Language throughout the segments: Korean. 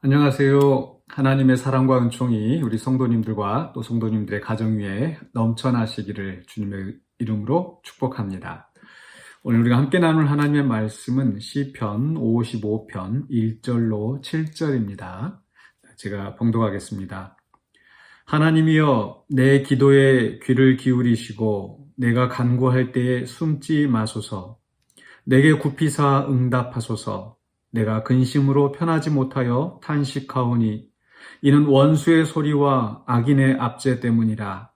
안녕하세요. 하나님의 사랑과 은총이 우리 성도님들과 또 성도님들의 가정 위에 넘쳐나시기를 주님의 이름으로 축복합니다. 오늘 우리가 함께 나눌 하나님의 말씀은 시편 55편 1절로 7절입니다. 제가 봉독하겠습니다. 하나님이여 내 기도에 귀를 기울이시고 내가 간구할 때에 숨지 마소서 내게 굽히사 응답하소서 내가 근심으로 편하지 못하여 탄식하오니 이는 원수의 소리와 악인의 압제 때문이라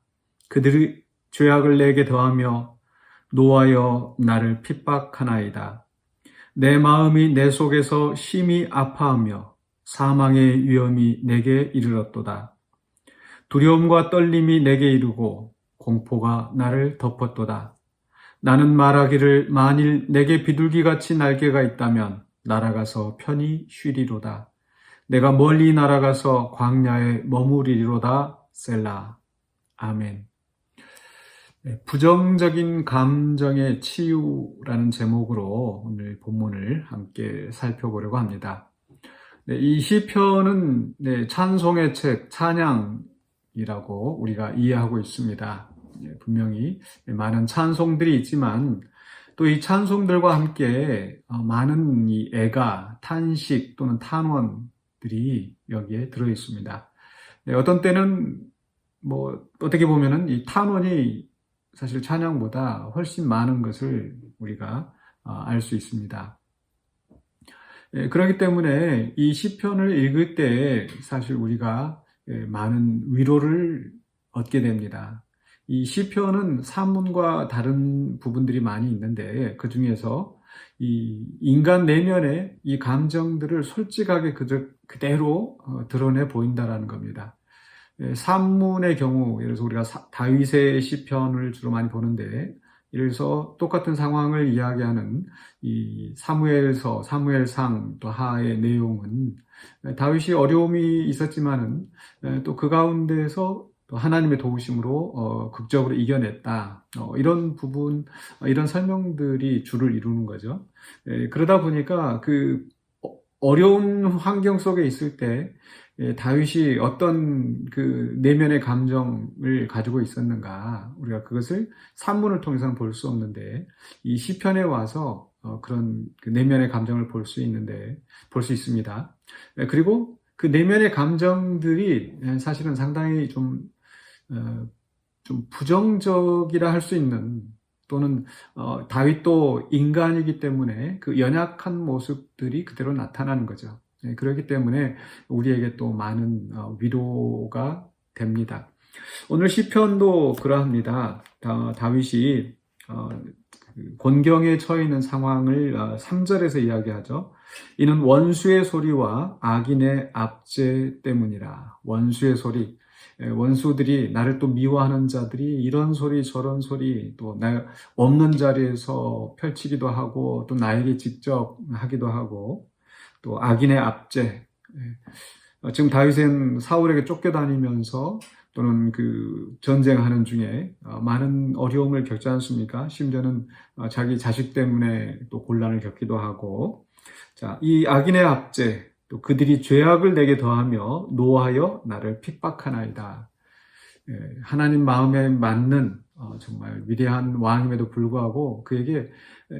그들이 죄악을 내게 더하며 노하여 나를 핍박하나이다. 내 마음이 내 속에서 심히 아파하며 사망의 위험이 내게 이르렀도다. 두려움과 떨림이 내게 이르고 공포가 나를 덮었도다. 나는 말하기를 만일 내게 비둘기같이 날개가 있다면 날아가서 편히 쉬리로다. 내가 멀리 날아가서 광야에 머무리리로다. 셀라. 아멘. 네, 부정적인 감정의 치유라는 제목으로 오늘 본문을 함께 살펴보려고 합니다. 네, 이 시편은 네, 찬송의 책, 찬양이라고 우리가 이해하고 있습니다. 네, 분명히 많은 찬송들이 있지만 또 이 찬송들과 함께 어, 많은 이 애가, 탄식 또는 탄원들이 여기에 들어 있습니다. 네, 어떤 때는 뭐 어떻게 보면은 이 탄원이 사실 찬양보다 훨씬 많은 것을 우리가 어, 알수 있습니다. 예, 그렇기 때문에 이 시편을 읽을 때 사실 우리가 예, 많은 위로를 얻게 됩니다. 이 시편은 산문과 다른 부분들이 많이 있는데 그 중에서 이 인간 내면의 이 감정들을 솔직하게 그대로 어, 드러내 보인다라는 겁니다. 예, 산문의 경우 예를 들어서 우리가 다윗의 시편을 주로 많이 보는데 예를 들어서 똑같은 상황을 이야기하는 이 사무엘서, 사무엘상 또 하의 내용은 다윗이 어려움이 있었지만은 또 그 가운데서 또 하나님의 도우심으로 어, 극적으로 이겨냈다. 어, 이런 부분, 어, 이런 설명들이 주를 이루는 거죠. 예, 그러다 보니까 그 어, 어려운 환경 속에 있을 때 예, 다윗이 어떤 그 내면의 감정을 가지고 있었는가 우리가 그것을 산문을 통해서는 볼 수 없는데 이 시편에 와서 어, 그런 그 내면의 감정을 볼 수 있는데 볼 수 있습니다. 예, 그리고 그 내면의 감정들이 사실은 상당히 좀, 어, 좀 부정적이라 할 수 있는 또는 어, 다윗도 인간이기 때문에 그 연약한 모습들이 그대로 나타나는 거죠. 네, 그렇기 때문에 우리에게 또 많은 어, 위로가 됩니다. 오늘 시편도 그러합니다. 다 윗이 어, 그 곤경에 처해 있는 상황을 3절에서 어, 이야기하죠. 이는 원수의 소리와 악인의 압제 때문이라. 원수의 소리. 예, 원수들이 나를 또 미워하는 자들이 이런 소리 저런 소리 또 나 없는 자리에서 펼치기도 하고 또 나에게 직접 하기도 하고 또 악인의 압제. 예. 지금 다윗은 사울에게 쫓겨다니면서 또는 그 전쟁하는 중에 어, 많은 어려움을 겪지 않습니까? 심지어는 어, 자기 자식 때문에 또 곤란을 겪기도 하고, 자, 이 악인의 압제, 또 그들이 죄악을 내게 더하며 노하여 나를 핍박하나이다. 예, 하나님 마음에 맞는 어, 정말 위대한 왕임에도 불구하고 그에게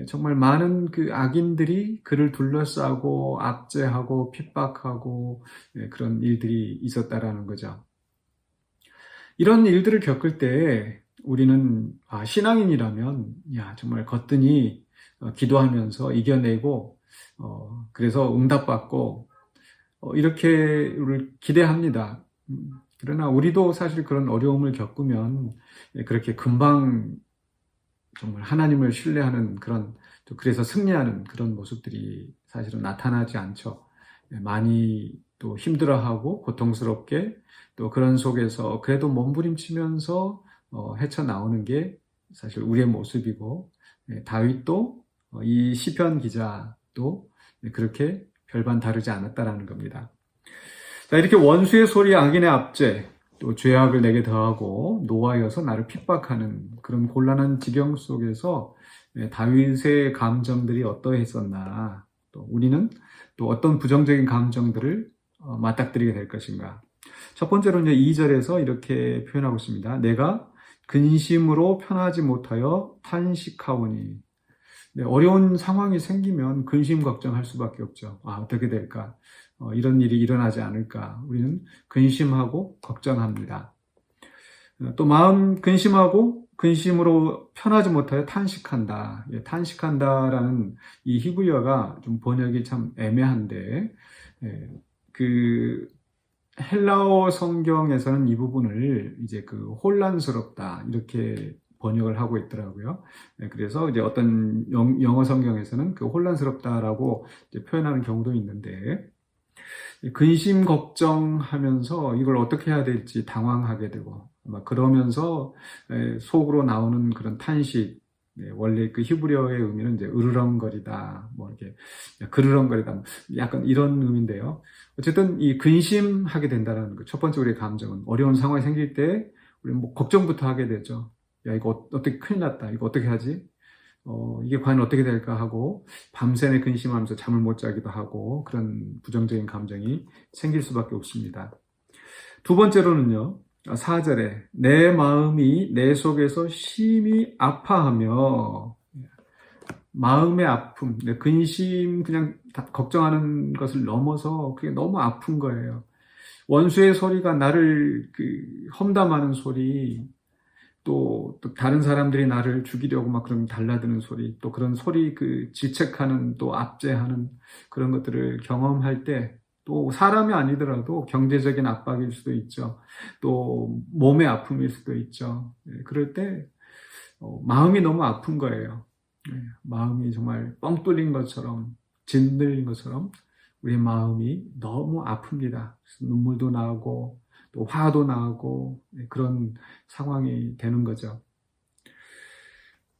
정말 많은 그 악인들이 그를 둘러싸고 압제하고 핍박하고 예, 그런 일들이 있었다라는 거죠. 이런 일들을 겪을 때 우리는 아, 신앙인이라면 야 정말 거뜬히 어, 기도하면서 이겨내고 어, 그래서 응답받고 어, 이렇게를 기대합니다. 음, 그러나 우리도 사실 그런 어려움을 겪으면 예, 그렇게 금방 정말 하나님을 신뢰하는 그런 또 그래서 승리하는 그런 모습들이 사실은 나타나지 않죠. 예, 많이 또 힘들어하고 고통스럽게 또 그런 속에서 그래도 몸부림치면서 어, 헤쳐 나오는 게 사실 우리의 모습이고 예, 다윗도 어, 이 시편 기자도 그렇게 별반 다르지 않았다라는 겁니다. 자, 이렇게 원수의 소리, 악인의 압제, 또 죄악을 내게 더하고 노하여서 나를 핍박하는 그런 곤란한 지경 속에서 예, 다윗의 감정들이 어떠했었나 또 우리는 또 어떤 부정적인 감정들을 어, 맞닥뜨리게 될 것인가? 첫 번째로 이제 2절에서 이렇게 표현하고 있습니다. 내가 근심으로 편하지 못하여 탄식하오니. 네, 어려운 상황이 생기면 근심 걱정할 수밖에 없죠. 아, 어떻게 될까? 어, 이런 일이 일어나지 않을까? 우리는 근심하고 걱정합니다. 어, 또 마음 근심하고 근심으로 편하지 못하여 탄식한다. 예, 탄식한다라는 이 히브리어가 좀 번역이 참 애매한데, 예, 그 헬라어 성경에서는 이 부분을 이제 그 혼란스럽다 이렇게 번역을 하고 있더라고요. 네, 그래서 이제 어떤 영, 영어 성경에서는 그 혼란스럽다라고 표현하는 경우도 있는데 근심 걱정하면서 이걸 어떻게 해야 될지 당황하게 되고 막 그러면서 에, 속으로 나오는 그런 탄식 네, 원래 그 히브리어의 의미는 이제 으르렁거리다, 뭐 이렇게 그르렁거리다, 뭐 약간 이런 의미인데요. 어쨌든 이 근심하게 된다는 거. 첫 번째 우리의 감정은 어려운 상황이 생길 때 우리 뭐 걱정부터 하게 되죠. 야 이거 어- 어떻게 큰일 났다. 이거 어떻게 하지? 어, 이게 과연 어떻게 될까 하고 밤새내 근심하면서 잠을 못 자기도 하고 그런 부정적인 감정이 생길 수밖에 없습니다. 두 번째로는요. 4절에 내 마음이 내 속에서 심히 아파하며 마음의 아픔, 네, 근심 그냥 다 걱정하는 것을 넘어서 그게 너무 아픈 거예요. 원수의 소리가 나를 그 험담하는 소리, 또, 또 다른 사람들이 나를 죽이려고 막 그런 달라드는 소리, 또 그런 소리 그 질책하는 또 압제하는 그런 것들을 경험할 때 또 사람이 아니더라도 경제적인 압박일 수도 있죠. 또 몸의 아픔일 수도 있죠. 예, 그럴 때 어, 마음이 너무 아픈 거예요. 예, 마음이 정말 뻥 뚫린 것처럼 짓눌린 것처럼 우리 마음이 너무 아픕니다. 눈물도 나고 또 화도 나고 예, 그런 상황이 되는 거죠.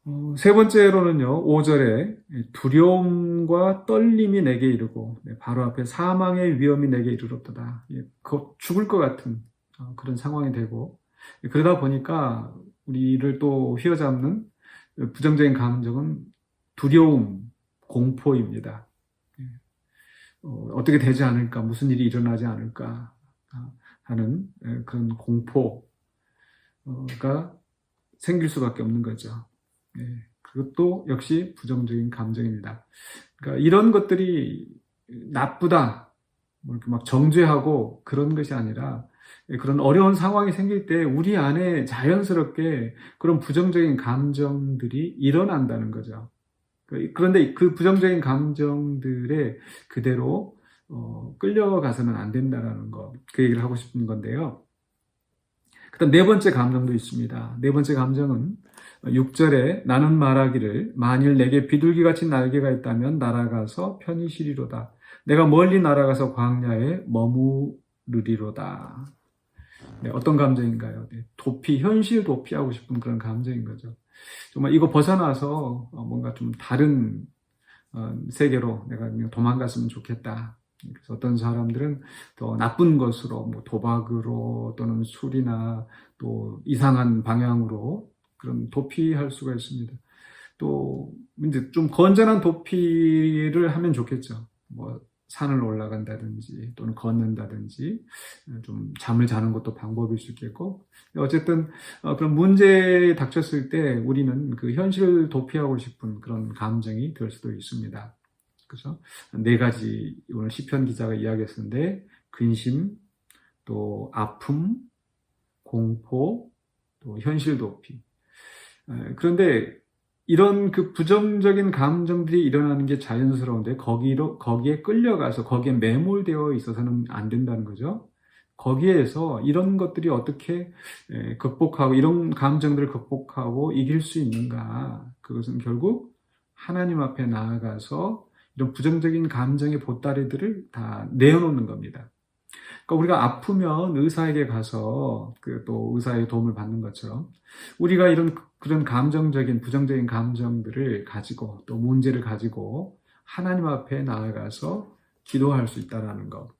어, 세 번째로는요, 5절에 두려움과 떨림이 내게 이르고, 네, 바로 앞에 사망의 위험이 내게 이르렀도다. 예, 곧 죽을 것 같은 어, 그런 상황이 되고, 예, 그러다 보니까 우리를 또 휘어잡는 부정적인 감정은 두려움, 공포입니다. 예, 어, 어떻게 되지 않을까, 무슨 일이 일어나지 않을까 아, 하는 예, 그런 공포가 생길 수밖에 없는 거죠. 예, 그것도 역시 부정적인 감정입니다. 그러니까 이런 것들이 나쁘다, 뭐 이렇게 막 정죄하고 그런 것이 아니라 예, 그런 어려운 상황이 생길 때 우리 안에 자연스럽게 그런 부정적인 감정들이 일어난다는 거죠. 그- 그런데 그 부정적인 감정들에 그대로 어, 끌려가서는 안 된다라는 거, 그 얘기를 하고 싶은 건데요. 그 다음 네 번째 감정도 있습니다. 네 번째 감정은 6절에 나는 말하기를 만일 내게 비둘기같이 날개가 있다면 날아가서 편히 쉬리로다. 내가 멀리 날아가서 광야에 머무르리로다. 네, 어떤 감정인가요? 네, 도피, 현실 도피하고 싶은 그런 감정인 거죠. 정말 이거 벗어나서 어, 뭔가 좀 다른 어, 세계로 내가 도망갔으면 좋겠다. 그래서 어떤 사람들은 더 나쁜 것으로, 뭐 도박으로 또는 술이나 또 이상한 방향으로 그런 도피할 수가 있습니다. 또 이제 좀 건전한 도피를 하면 좋겠죠. 뭐 산을 올라간다든지 또는 걷는다든지 좀 잠을 자는 것도 방법일 수 있겠고 어쨌든 어, 그런 문제에 닥쳤을 때 우리는 그 현실을 도피하고 싶은 그런 감정이 들 수도 있습니다. 그죠? 네 가지 오늘 시편 기자가 이야기했었는데 근심, 또 아픔, 공포, 또 현실 도피. 에, 그런데 이런 그 부정적인 감정들이 일어나는 게 자연스러운데 거기로 거기에 끌려가서 거기에 매몰되어 있어서는 안 된다는 거죠. 거기에서 이런 것들이 어떻게 에, 극복하고 이런 감정들을 극복하고 이길 수 있는가? 그것은 결국 하나님 앞에 나아가서 이런 부정적인 감정의 보따리들을 다 내어놓는 겁니다. 그러니까 우리가 아프면 의사에게 가서 그 또 의사의 도움을 받는 것처럼 우리가 이런 그런 감정적인 부정적인 감정들을 가지고 또 문제를 가지고 하나님 앞에 나아가서 기도할 수 있다라는 것.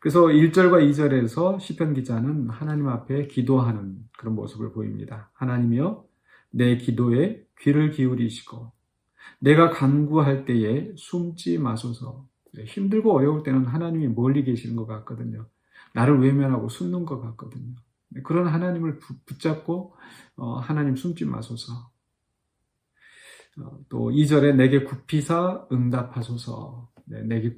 그래서 1절과 2절에서 시편 기자는 하나님 앞에 기도하는 그런 모습을 보입니다. 하나님이여 내 기도에 귀를 기울이시고 내가 간구할 때에 숨지 마소서. 힘들고 어려울 때는 하나님이 멀리 계시는 것 같거든요. 나를 외면하고 숨는 것 같거든요. 네, 그런 하나님을 부- 붙잡고 어, 하나님 숨지 마소서. 어, 또 2절에 내게 굽히사 응답하소서. 네, 내게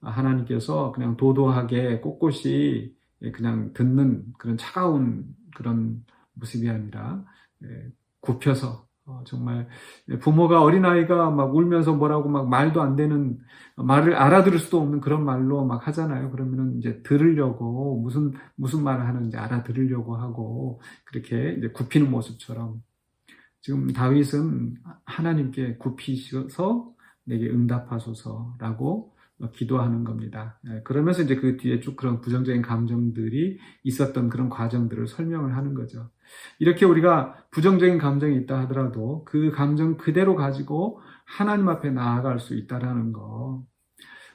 아, 하나님께서 그냥 도도하게 꼿꼿이 예, 그냥 듣는 그런 차가운 그런 모습이 아니라 예, 굽혀서 어, 정말 부모가 어린아이가 막 울면서 뭐라고 막 말도 안 되는 말을 알아들을 수도 없는 그런 말로 막 하잖아요. 그러면은 이제 들으려고 무슨 무슨 말을 하는지 알아들으려고 하고 그렇게 이제 굽히는 모습처럼 지금 다윗은 하나님께 굽히셔서 내게 응답하소서라고 기도하는 겁니다. 예, 그러면서 이제 그 뒤에 쭉 그런 부정적인 감정들이 있었던 그런 과정들을 설명을 하는 거죠. 이렇게 우리가 부정적인 감정이 있다 하더라도 그 감정 그대로 가지고 하나님 앞에 나아갈 수 있다라는 거.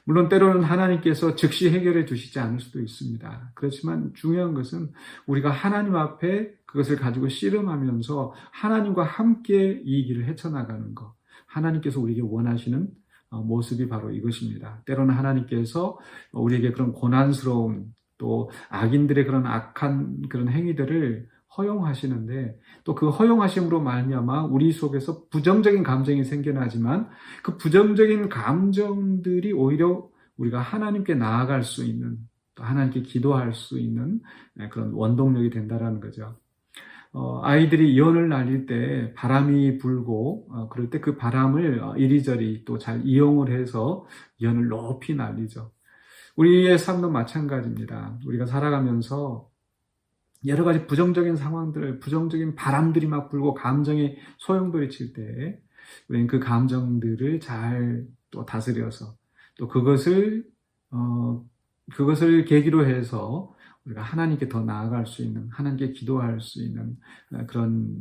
물론 때로는 하나님께서 즉시 해결해 주시지 않을 수도 있습니다. 그렇지만 중요한 것은 우리가 하나님 앞에 그것을 가지고 씨름하면서 하나님과 함께 이 길을 헤쳐나가는 것. 하나님께서 우리에게 원하시는 어, 모습이 바로 이것입니다. 때로는 하나님께서 우리에게 그런 고난스러운 또 악인들의 그런 악한 그런 행위들을 허용하시는데 또 그 허용하심으로 말미암아 우리 속에서 부정적인 감정이 생겨나지만 그 부정적인 감정들이 오히려 우리가 하나님께 나아갈 수 있는 또 하나님께 기도할 수 있는 네, 그런 원동력이 된다라는 거죠. 어, 아이들이 연을 날릴 때 바람이 불고 어, 그럴 때 그 바람을 어, 이리저리 또 잘 이용을 해서 연을 높이 날리죠. 우리의 삶도 마찬가지입니다. 우리가 살아가면서 여러 가지 부정적인 상황들, 부정적인 바람들이 막 불고 감정이 소용돌이 칠 때, 우리는 그 감정들을 잘 또 다스려서 또 그것을, 어, 그것을 계기로 해서 우리가 하나님께 더 나아갈 수 있는, 하나님께 기도할 수 있는 어, 그런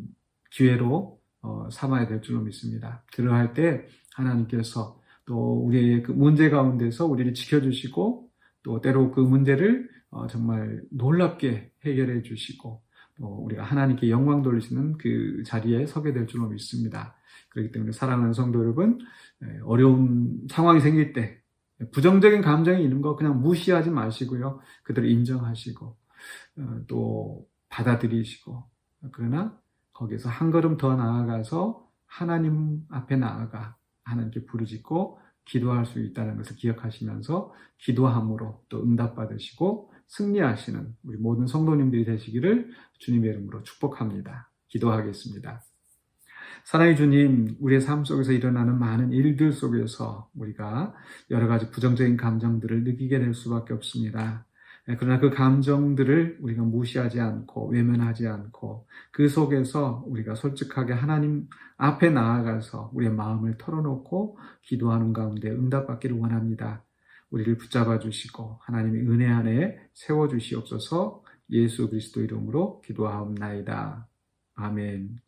기회로 어, 삼아야 될 줄로 믿습니다. 그러할 때 하나님께서 또 우리의 그 문제 가운데서 우리를 지켜주시고 또 때로 그 문제를 어, 정말 놀랍게 해결해 주시고 또 우리가 하나님께 영광 돌리시는 그 자리에 서게 될 줄로 믿습니다. 그렇기 때문에 사랑하는 성도 여러분 예, 어려운 상황이 생길 때 부정적인 감정이 있는 거 그냥 무시하지 마시고요. 그들을 인정하시고 어, 또 받아들이시고 그러나 거기서 한 걸음 더 나아가서 하나님 앞에 나아가 하나님께 부르짖고 기도할 수 있다는 것을 기억하시면서 기도함으로 또 응답받으시고 승리하시는 우리 모든 성도님들이 되시기를 주님의 이름으로 축복합니다. 기도하겠습니다. 사랑의 주님, 우리의 삶 속에서 일어나는 많은 일들 속에서 우리가 여러 가지 부정적인 감정들을 느끼게 될 수밖에 없습니다. 예, 그러나 그 감정들을 우리가 무시하지 않고 외면하지 않고 그 속에서 우리가 솔직하게 하나님 앞에 나아가서 우리의 마음을 털어놓고 기도하는 가운데 응답받기를 원합니다. 우리를 붙잡아 주시고 하나님의 은혜 안에 세워 주시옵소서 예수 그리스도 이름으로 기도하옵나이다. 아멘.